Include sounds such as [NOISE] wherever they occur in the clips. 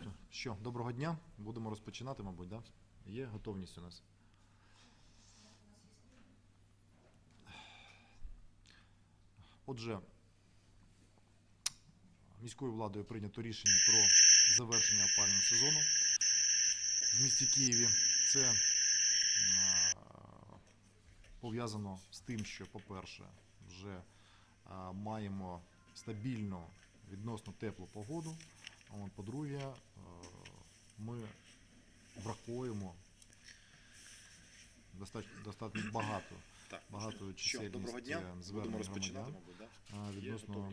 Що, що, доброго дня. Будемо розпочинати, мабуть, да? Є готовність у нас. Отже, міською владою прийнято рішення про завершення опалювального сезону в місті Києві. Це е, пов'язано з тим, що, по-перше, вже е, маємо стабільну відносно теплу погоду. По-друге, е, ми враховуємо достатньо, достатньо багато, Так, багато чисельність доброго дня. е, звернень Будемо розпочинати, громадян мабуть, да? відносно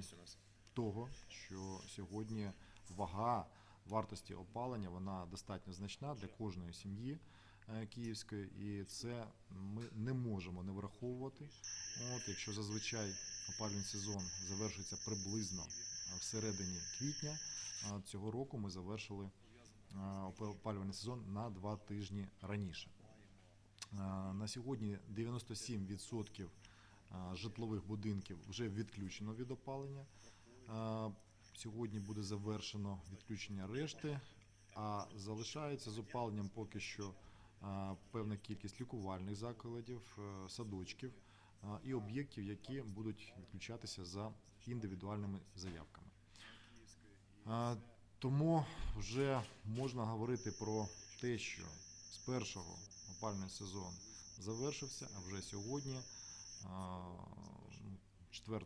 того, що сьогодні вага вартості опалення вона достатньо значна для кожної сім'ї е, київської, і це ми не можемо не враховувати. От якщо зазвичай опалювальний сезон завершується приблизно всередині квітня, цього року ми завершили опалювальний сезон на два тижні раніше. На сьогодні 97% е, житлових будинків вже відключено від опалення. Сьогодні буде завершено відключення решти, а залишається з опаленням поки що певна кількість лікувальних закладів, е, садочків і об'єктів, які будуть відключатися за індивідуальними заявками. Тому вже можна говорити про те, що з першого опальний сезон завершився, а вже сьогодні, е, 4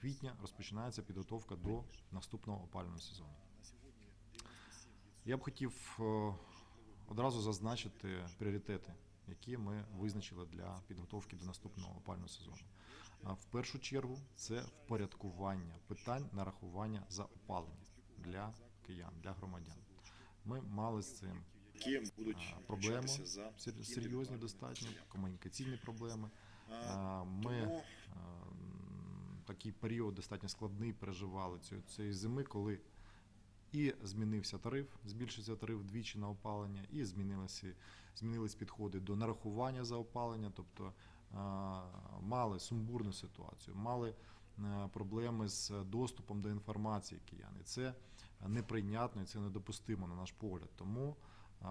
квітня, розпочинається підготовка до наступного опалювального сезону. Я б хотів е, одразу зазначити пріоритети, які ми визначили для підготовки до наступного опалювального сезону. В першу чергу це впорядкування питань нарахування за опалення для киян, для громадян. Ми мали з цим будуть проблеми за серйозні достатньо, комунікаційні проблеми. А, Ми Ем, такий період достатньо складний переживали цю- цієї зими, коли і змінився тариф, збільшився тариф вдвічі на опалення, і змінилися, змінились підходи до нарахування за опалення, тобто е, мали сумбурну ситуацію, мали е, проблеми з доступом до інформації киян. І це неприйнятно і це недопустимо на наш погляд. Тому е,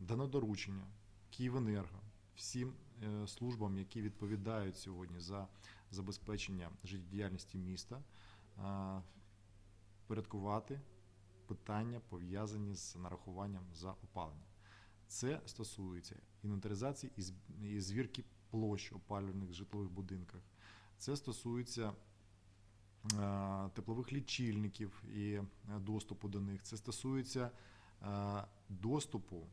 дано доручення Київенерго всім е, службам, які відповідають сьогодні за забезпечення життєдіяльності міста, е, порядкувати питання, пов'язані з нарахуванням за опалення. Це стосується інвентаризації і звірки площ опалювальних житлових будинках. Це стосується е, теплових лічильників і е, доступу до них. Це стосується е, доступу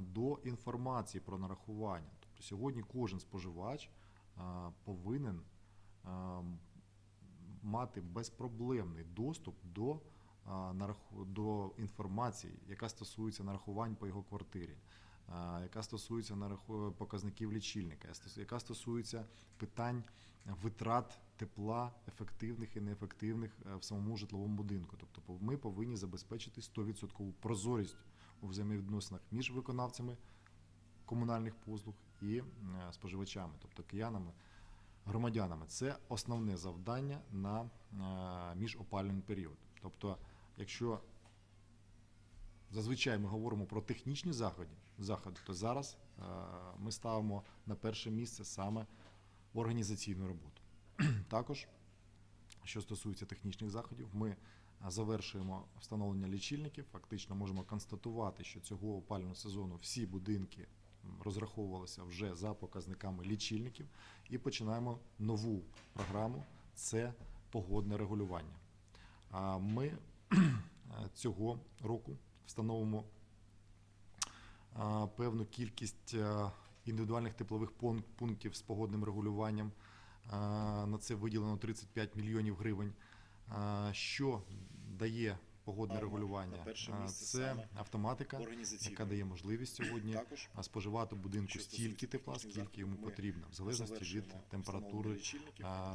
до інформації про нарахування. Тобто сьогодні кожен споживач повинен мати безпроблемний доступ до, до інформації, яка стосується нарахувань по його квартирі. Яка стосується нараху- показників лічильника, яка стосується питань витрат тепла ефективних і неефективних е, в самому житловому будинку. Тобто ми повинні забезпечити 100% прозорість у взаємовідносинах між виконавцями комунальних послуг і е, споживачами, тобто киянами, громадянами. Це основне завдання на е, міжопалювальний період. Тобто, якщо зазвичай ми говоримо про технічні заходи, заходи то зараз е, ми ставимо на перше місце саме організаційну роботу. [CLEARS THROAT] Також, що стосується технічних заходів, ми завершуємо встановлення лічильників. Фактично можемо констатувати, що цього опалювального сезону всі будинки розраховувалися вже за показниками лічильників, і починаємо нову програму це погодне регулювання. А Ми [CLEARS THROAT] е, цього року встановимо певну кількість індивідуальних теплових пунктів з погодним регулюванням. На це виділено 35 мільйонів гривень. Що дає погодне регулювання? Це автоматика, яка дає можливість сьогодні споживати будинку стільки тепла, скільки йому потрібно, в залежності від температури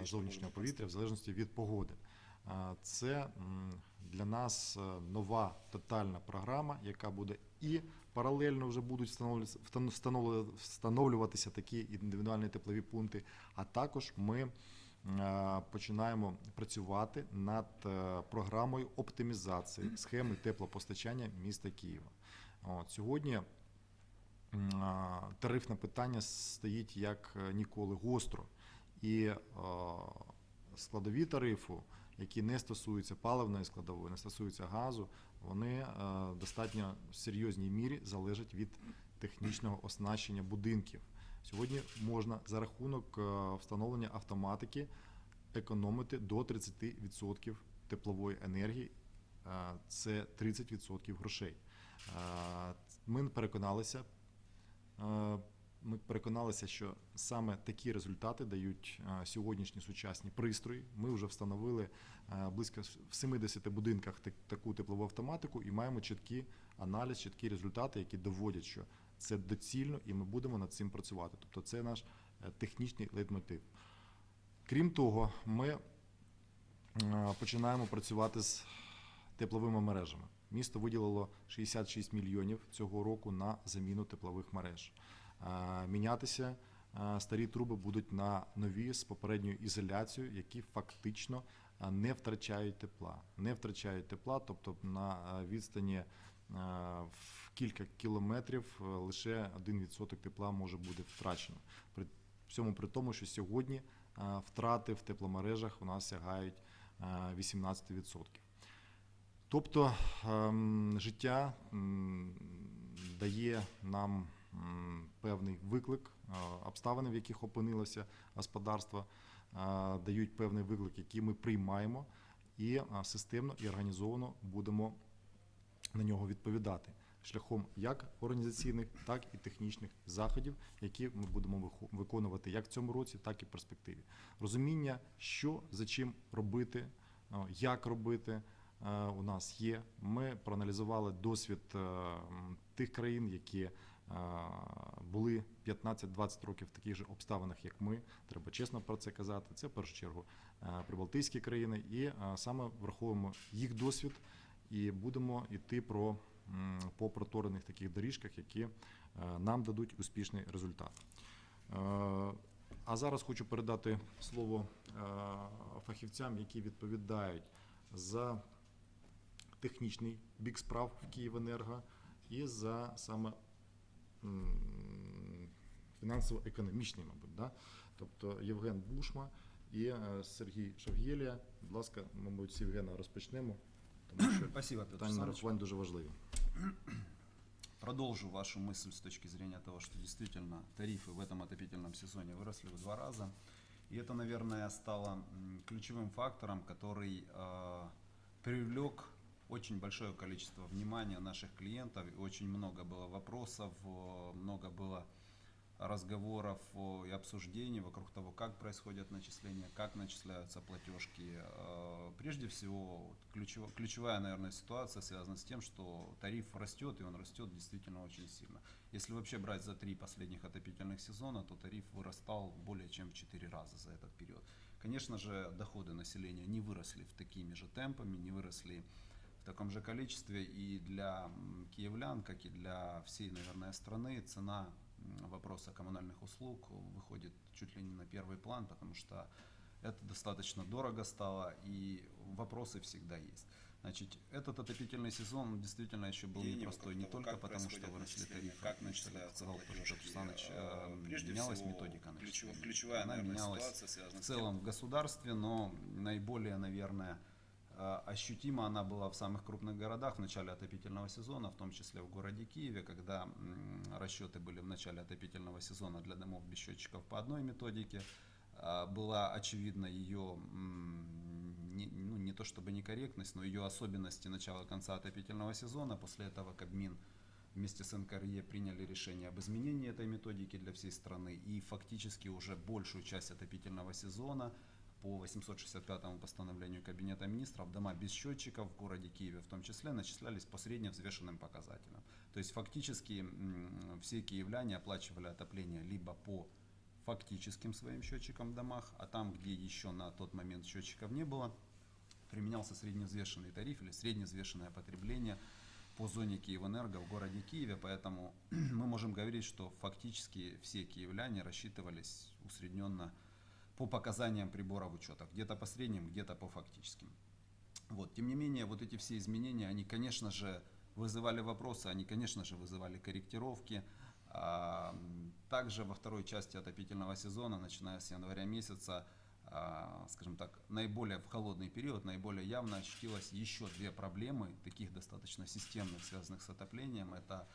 зовнішнього повітря, в залежності від погоди. Це для нас е, нова тотальна програма, яка буде і паралельно вже будуть встановлюватися- встан- встановлю- встановлюватися такі індивідуальні теплові пункти. А також ми е, починаємо працювати над е, програмою оптимізації схеми теплопостачання міста Києва. От, сьогодні тарифне питання стоїть як ніколи гостро. І складові тарифу, які не стосуються паливної складової, не стосуються газу, вони е, в достатньо серйозній мірі залежать від технічного оснащення будинків. Сьогодні можна за рахунок е, встановлення автоматики економити до 30% теплової енергії. Е, Це 30% грошей. Ми переконалися, ми переконалися, що саме такі результати дають е, сьогоднішні сучасні пристрої. Ми вже встановили е, близько в 70 будинках таку теплову автоматику і маємо чіткий аналіз, чіткі результати, які доводять, що це доцільно, і ми будемо над цим працювати. Тобто, це наш е, технічний лейтмотив. Крім того, ми починаємо працювати з тепловими мережами. Місто виділило 66 мільйонів цього року на заміну теплових мереж. Мінятися старі труби будуть на нові з попередньою ізоляцією, які фактично не втрачають тепла. Не втрачають тепла, тобто на відстані в кілька кілометрів е, лише 1% тепла може бути втрачено. При всьому при тому, що сьогодні втрати в тепломережах у нас сягають е, 18%. Тобто ем, життя дає нам певний виклик, е, обставини, в яких опинилося господарство, е, дають певний виклик, який ми приймаємо, і е, системно і організовано будемо на нього відповідати шляхом як організаційних, так і технічних заходів, які ми будемо виконувати як в цьому році, так і в перспективі. Розуміння, що за чим робити, як робити. У нас є. Ми проаналізували досвід тих країн, які були 15-20 років в таких же обставинах, як ми. Треба чесно про це казати. Це в першу чергу е, прибалтійські країни, і е, саме враховуємо їх досвід і будемо йти про по проторених таких доріжках, які е, нам дадуть успішний результат. А зараз хочу передати слово фахівцям, які відповідають за технічний бік справ в Київенерго і за саме фінансово-економічний, мабуть. Да? Тобто Євген Бушма і е, Сергій Шавгєлія. Будь ласка, мабуть, з Євгена розпочнемо, тому що [CLEARS THROAT] Спасибо, Петр питання Александрович. нарахувань дуже важливі. Продолжу вашу мысль с точки зрения того, что действительно тарифы в этом отопительном сезоне выросли в два раза. И это, наверное, стало м, ключевым фактором, который э, привлек очень большое количество внимания наших клиентов. Очень много было вопросов, э, много было разговоров э, и обсуждений вокруг того, как происходят начисления, как начисляются платежки. Э, Прежде всего, ключево- ключевая, наверное, ситуация связана с тем, что тариф растет, и он растет действительно очень сильно. Если вообще брать за три последних отопительных сезона, то тариф вырастал более чем в 4 раза за этот период. Конечно же, доходы населения не выросли в такими же темпами, не выросли в таком же количестве. И для киевлян, как и для всей, наверное, страны, цена вопроса коммунальных услуг выходит чуть ли не на первый план, потому что это достаточно дорого стало, и вопросы всегда есть. Значит, этот отопительный сезон он действительно еще был Мнение непростой, не только потому, что выросли тарифы, как как начисляются сказал тоже. Петр Александрович, менялась всего, методика начисления. ключевая, Она наверное, менялась ситуация в целом в государстве, но наиболее, наверное, ощутимо она была в самых крупных городах в начале отопительного сезона, в том числе в городе Киеве, когда расчеты были в начале отопительного сезона для домов без счетчиков по одной методике. А, Была очевидна ее, не, ну, не то чтобы некорректность, но ее особенности начала-конца отопительного сезона. После этого Кабмин вместе с НКРЕ приняли решение об изменении этой методики для всей страны. И фактически уже большую часть отопительного сезона по 865 постановлению Кабинета министров дома без счетчиков в городе Киеве в том числе начислялись по средневзвешенным показателям. То есть фактически все киевляне оплачивали отопление либо по фактическим своим счетчикам в домах, а там, где еще на тот момент счетчиков не было, применялся средневзвешенный тариф или средневзвешенное потребление по зоне Киевэнерго в городе Киеве, поэтому [CLEARS THROAT] мы можем говорить, что фактически все киевляне рассчитывались усредненно по показаниям приборов учета, где-то по средним, где-то по фактическим. Вот. Тем не менее, вот эти все изменения, они, конечно же, вызывали вопросы, они, конечно же, вызывали корректировки. А, также во второй части отопительного сезона, начиная с января месяца, а, скажем так, наиболее в холодный период, наиболее явно ощутилось еще две проблемы, таких достаточно системных, связанных с отоплением. Это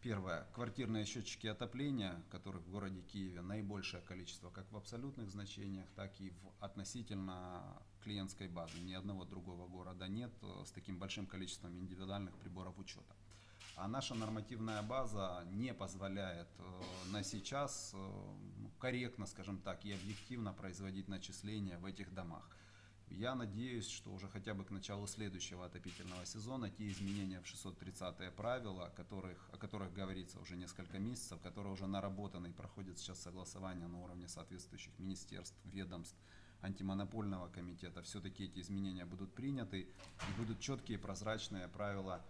Первое. Квартирные счетчики отопления, которых в городе Киеве наибольшее количество, как в абсолютных значениях, так и в относительно клиентской базы. Ни одного другого города нет э, с таким большим количеством индивидуальных приборов учета. А наша нормативная база не позволяет э, на сейчас э, ну, корректно, скажем так, и объективно производить начисления в этих домах. Я надеюсь, что уже хотя бы к началу следующего отопительного сезона те изменения в 630 правила, о которых, о которых говорится уже несколько месяцев, которые уже наработаны и проходят сейчас согласование на уровне соответствующих министерств, ведомств, антимонопольного комитета, все-таки эти изменения будут приняты и будут четкие прозрачные правила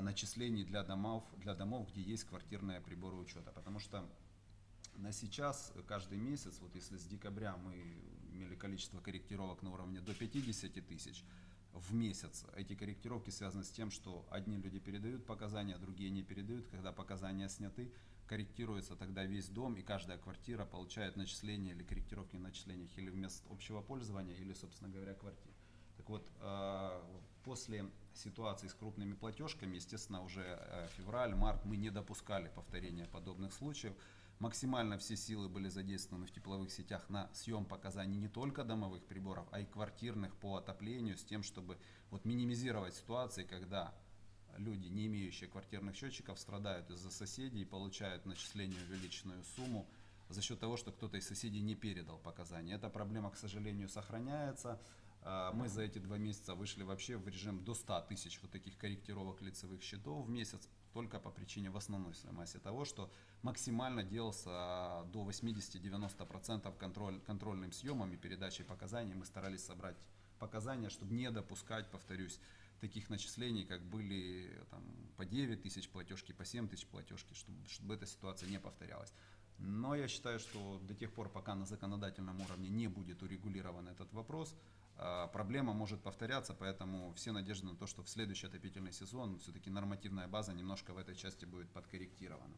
начислений для домов, для домов, где есть квартирные приборы учета. Потому что на сейчас каждый месяц, вот если с декабря мы имели количество корректировок на уровне до 50 тысяч в месяц. Эти корректировки связаны с тем, что одни люди передают показания, другие не передают. Когда показания сняты, корректируется тогда весь дом, и каждая квартира получает начисления или корректировки на начислениях или вместо общего пользования, или, собственно говоря, квартир. Так вот, а, после ситуации с крупными платежками, естественно, уже э, февраль, март мы не допускали повторения подобных случаев максимально все силы были задействованы в тепловых сетях на съем показаний не только домовых приборов, а и квартирных по отоплению, с тем, чтобы вот минимизировать ситуации, когда люди, не имеющие квартирных счетчиков, страдают из-за соседей и получают начисление увеличенную сумму за счет того, что кто-то из соседей не передал показания. Эта проблема, к сожалению, сохраняется. А, мы за эти два месяца вышли вообще в режим до 100 тысяч вот таких корректировок лицевых счетов в месяц только по причине в основной своей массе того, что максимально делался до 80-90% контроль, контрольным съемом и передачей показаний. Мы старались собрать показания, чтобы не допускать, повторюсь, таких начислений, как были там, по 9 тысяч платежки, по 7 тысяч платежки, чтобы, чтобы эта ситуация не повторялась. Но я считаю, что до тех пор, пока на законодательном уровне не будет урегулирован этот вопрос, а, проблема может повторяться, поэтому все надежды на то, что в следующий отопительный сезон все-таки нормативная база немножко в этой части будет подкорректирована.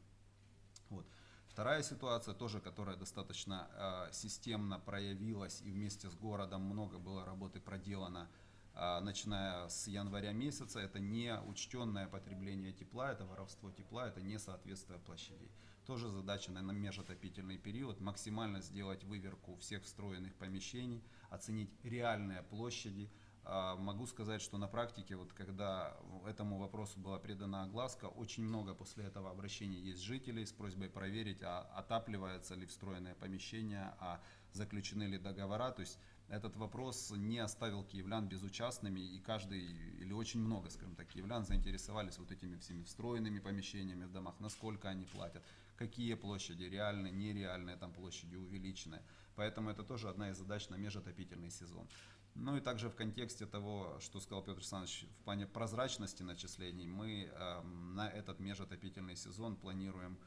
Вот. Вторая ситуация, тоже, которая достаточно э, системно проявилась и вместе с городом много было работы проделано, э, начиная с января месяца, это не учтенное потребление тепла, это воровство тепла, это несоответствие площадей. Тоже задача на межотопительный период максимально сделать выверку всех встроенных помещений, оценить реальные площади. А, могу сказать, что на практике, вот когда этому вопросу была придана огласка, очень много после этого обращений есть жителей с просьбой проверить, а отапливается ли встроенное помещение, а заключены ли договора. То есть этот вопрос не оставил киевлян безучастными, и каждый, или очень много, скажем так, киевлян заинтересовались вот этими всеми встроенными помещениями в домах, насколько они платят, какие площади реальные, нереальные там площади увеличенные. Поэтому это тоже одна из задач на межотопительный сезон. Ну и также в контексте того, что сказал Петр Александрович, в плане прозрачности начислений, мы э, на этот межотопительный сезон планируем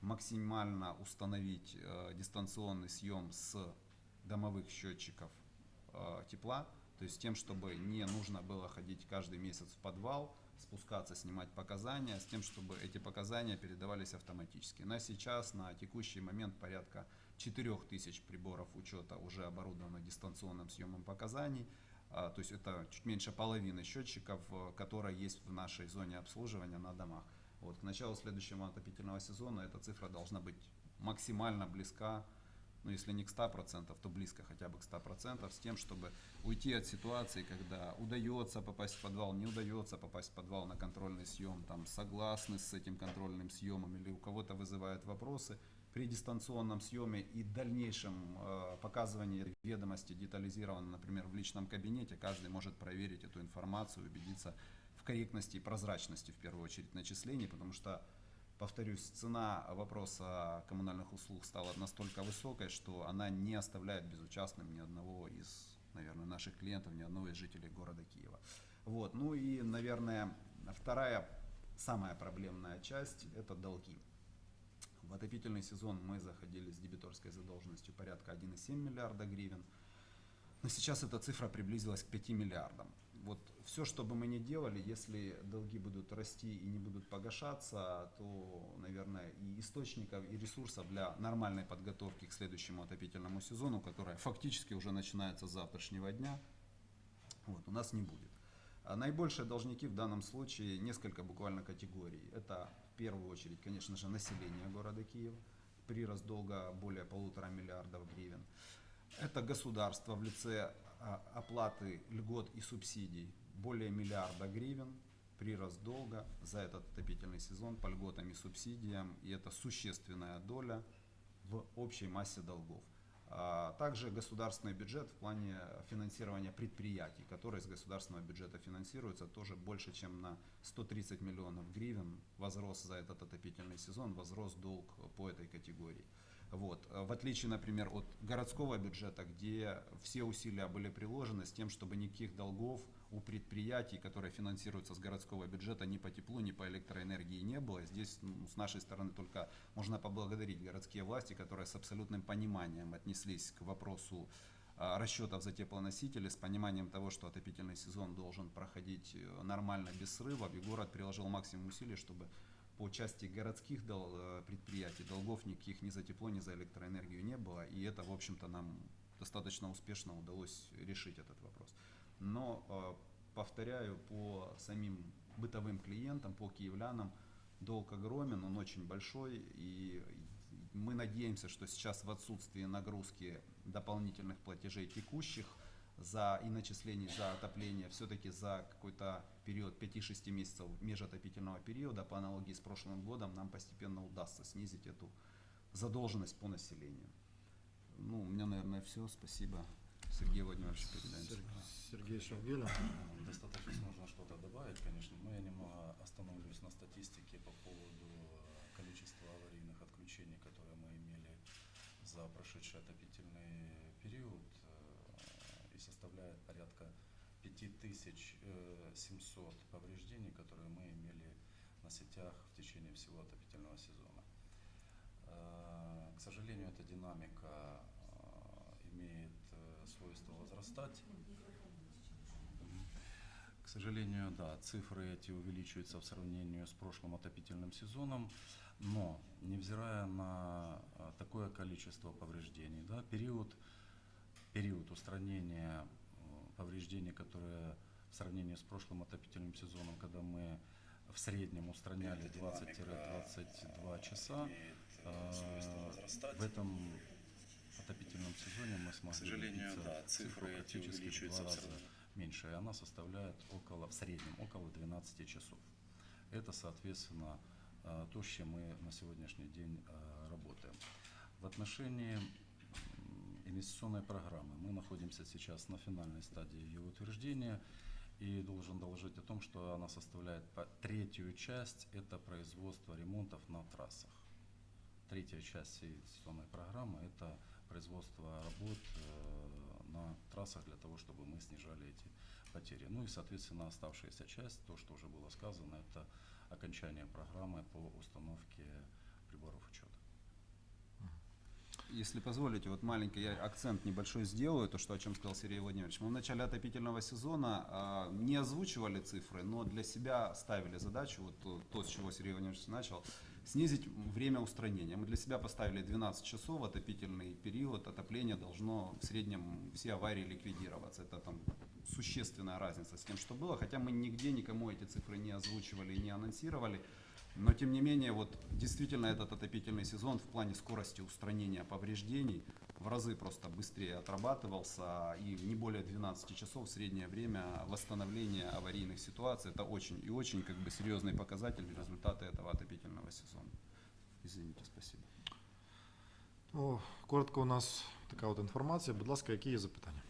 максимально установить э, дистанционный съем с домовых счетчиков тепла, то есть тем, чтобы не нужно было ходить каждый месяц в подвал, спускаться, снимать показания, с тем, чтобы эти показания передавались автоматически. На сейчас, на текущий момент порядка 4000 приборов учета уже оборудовано дистанционным съемом показаний. А, то есть это чуть меньше половины счетчиков, э, которые есть в нашей зоне обслуживания на домах. Вот, к началу следующего отопительного сезона эта цифра должна быть максимально близка ну если не к 100%, то близко хотя бы к 100%, с тем, чтобы уйти от ситуации, когда удается попасть в подвал, не удается попасть в подвал на контрольный съем, там согласны с этим контрольным съемом или у кого-то вызывают вопросы, при дистанционном съеме и дальнейшем э, показывании ведомости детализированно, например, в личном кабинете, каждый может проверить эту информацию, убедиться в корректности и прозрачности, в первую очередь, начислений, потому что повторюсь, цена вопроса коммунальных услуг стала настолько высокой, что она не оставляет безучастным ни одного из, наверное, наших клиентов, ни одного из жителей города Киева. Вот. Ну и, наверное, вторая, самая проблемная часть – это долги. В отопительный сезон мы заходили с дебиторской задолженностью порядка 1,7 миллиарда гривен. Но сейчас эта цифра приблизилась к 5 миллиардам. Вот все, что бы мы ни делали, если долги будут расти и не будут погашаться, то, наверное, и источников, и ресурсов для нормальной подготовки к следующему отопительному сезону, которая фактически уже начинается с завтрашнего дня, вот, у нас не будет. А наибольшие должники в данном случае несколько буквально категорий. Это в первую очередь, конечно же, население города Киева. Прирост долга более полутора миллиардов гривен. Это государство в лице оплаты льгот и субсидий более миллиарда гривен. Прирост долга за этот отопительный сезон по льготам и субсидиям. И это существенная доля в общей массе долгов. А также государственный бюджет в плане финансирования предприятий, которые из государственного бюджета финансируются, тоже больше, чем на 130 миллионов гривен возрос за этот отопительный сезон, возрос долг по этой категории. Вот. В отличие, например, от городского бюджета, где все усилия были приложены с тем, чтобы никаких долгов у предприятий, которые финансируются с городского бюджета, ни по теплу, ни по электроэнергии не было. Здесь ну, с нашей стороны только можно поблагодарить городские власти, которые с абсолютным пониманием отнеслись к вопросу а, расчетов за теплоносители, с пониманием того, что отопительный сезон должен проходить э, нормально, без срывов, и город приложил максимум усилий, чтобы по части городских дол- э, предприятий долгов никаких ни за тепло, ни за электроэнергию не было, и это, в общем-то, нам достаточно успешно удалось решить этот вопрос. Но, э, повторяю, по самим бытовым клиентам, по киевлянам, долг огромен, он очень большой, и мы надеемся, что сейчас в отсутствии нагрузки дополнительных платежей текущих за и начислений за отопление, все-таки за какой-то период 5-6 месяцев межотопительного периода, по аналогии с прошлым годом, нам постепенно удастся снизить эту задолженность по населению. Ну, у меня, наверное, все. Спасибо. Сергей Владимирович, передаем. Сер- Сергей Шавгеля. Достаточно можно что-то добавить, конечно, но я немного остановлюсь на статистике по поводу э, количества аварийных отключений, которые мы имели за прошедший отопительный период, составляет порядка 5700 повреждений, которые мы имели на сетях в течение всего отопительного сезона. Э, К сожалению, эта динамика э, имеет э, свойство возрастать. К сожалению, да, цифры эти увеличиваются в сравнении с прошлым отопительным сезоном, но невзирая на такое количество повреждений, да, период, период устранения э, повреждений, которые в сравнении с прошлым отопительным сезоном, когда мы в среднем устраняли 20-22 часа, э, в этом отопительном сезоне мы смогли сожалению, добиться да, цифру цифры практически в два раза меньше, и она составляет около, в среднем около 12 часов. Это, соответственно, э, то, с чем мы на сегодняшний день работаем. В отношении инвестиционной программы мы находимся сейчас на финальной стадии ее утверждения и должен доложить о том, что она составляет третью часть, это производство ремонтов на трассах. Третья часть всей инвестиционной программы – это производство работ э, на трассах для того, чтобы мы снижали эти потери. Ну и, соответственно, оставшаяся часть, то, что уже было сказано, это окончание программы по установке приборов учета. Если позволите, вот маленький я акцент небольшой сделаю, то, что, о чем сказал Сергей Владимирович. Мы в начале отопительного сезона а, не озвучивали цифры, но для себя ставили задачу, вот то, то, с чего Сергей Владимирович начал, снизить время устранения. Мы для себя поставили 12 часов, отопительный период, отопление должно в среднем все аварии ликвидироваться. Это там существенная разница с тем, что было, хотя мы нигде никому эти цифры не озвучивали и не анонсировали. Но тем не менее, вот действительно этот отопительный сезон в плане скорости устранения повреждений в разы просто быстрее отрабатывался и не более 12 часов среднее время восстановления аварийных ситуаций. Это очень и очень как бы серьезный показатель результаты этого отопительного сезона. Извините, спасибо. Ну, коротко у нас така от інформація. Будь ласка, які є запитання?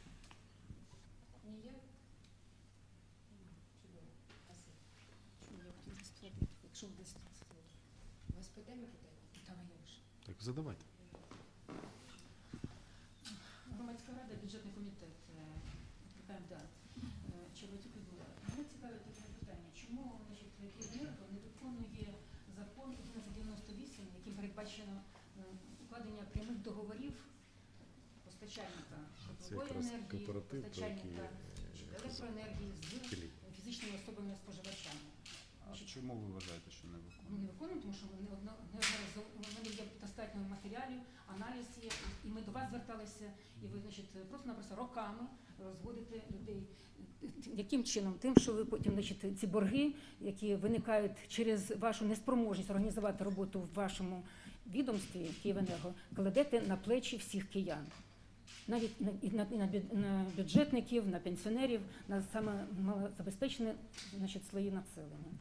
Задавайте. Громадська рада, бюджетний комітет. е, Така да. Чоловік Підула. Мене цікавить таке питання. Чому Київенерго не виконує закон 1198, яким передбачено е, укладення прямих договорів постачальника теплової енергії, постачальника е, електроенергії з фізичними особами споживачами. А чому ви вважаєте, що не виконує? не виконуємо, тому що ми не одно- неодноразово у мене є достатньо матеріалів, аналіз є, і ми до вас зверталися, і ви значить просто-напросто роками розводите людей. Яким чином? Тим, що ви потім значить, ці борги, які виникають через вашу неспроможність організувати роботу в вашому відомстві Київенерго, кладете на плечі всіх киян. Навіть на, на, на, бю- на бюджетників, на пенсіонерів, на саме малозабезпечені значить, слої населення.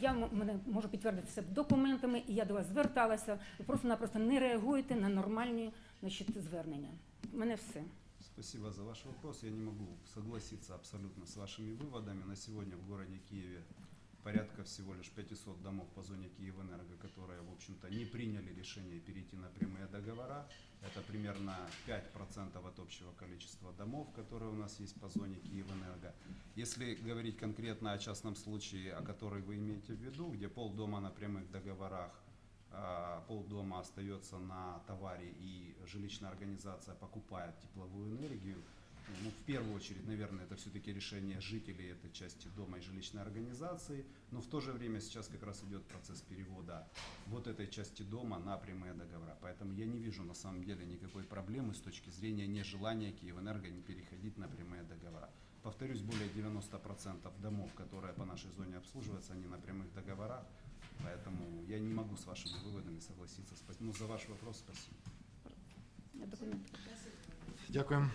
Я мене можу підтвердити це документами, і я до вас зверталася. Ви просто-напросто не реагуєте на нормальні значить, звернення. У мене все. Спасибо за ваш вопрос. Я не могу согласиться абсолютно с вашими выводами. На сегодня в городе Киеве порядка всего лишь 500 домов по зоне Киевэнерго, которые, в общем-то, не приняли решение перейти на прямые договора. Это примерно 5% от общего количества домов, которые у нас есть по зоне Киевэнерго. Если говорить конкретно о частном случае, о которой вы имеете в виду, где полдома на прямых договорах, а, полдома остается на товаре и жилищная организация покупает тепловую энергию, ну, в первую очередь, наверное, это все-таки решение жителей этой части дома и жилищной организации, но в то же время сейчас как раз идет процесс перевода вот этой части дома на прямые договора. Поэтому я не вижу на самом деле никакой проблемы с точки зрения нежелания Киевэнерго не переходить на прямые договора. Повторюсь, более 90% домов, которые по нашей зоне обслуживаются, они на прямых договорах. Поэтому я не могу с вашими выводами согласиться. Ну, за ваш вопрос спасибо. Дякую.